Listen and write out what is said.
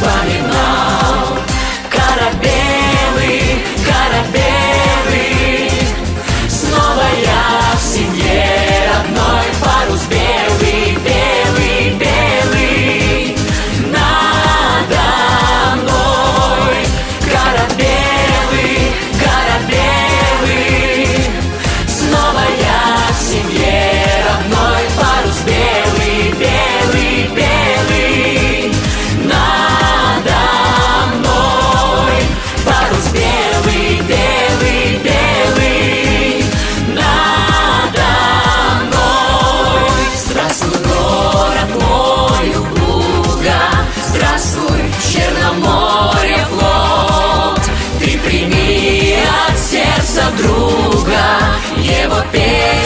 воспоминаний Азур, Черноморье флот, Ты прими от сердца друга его песню.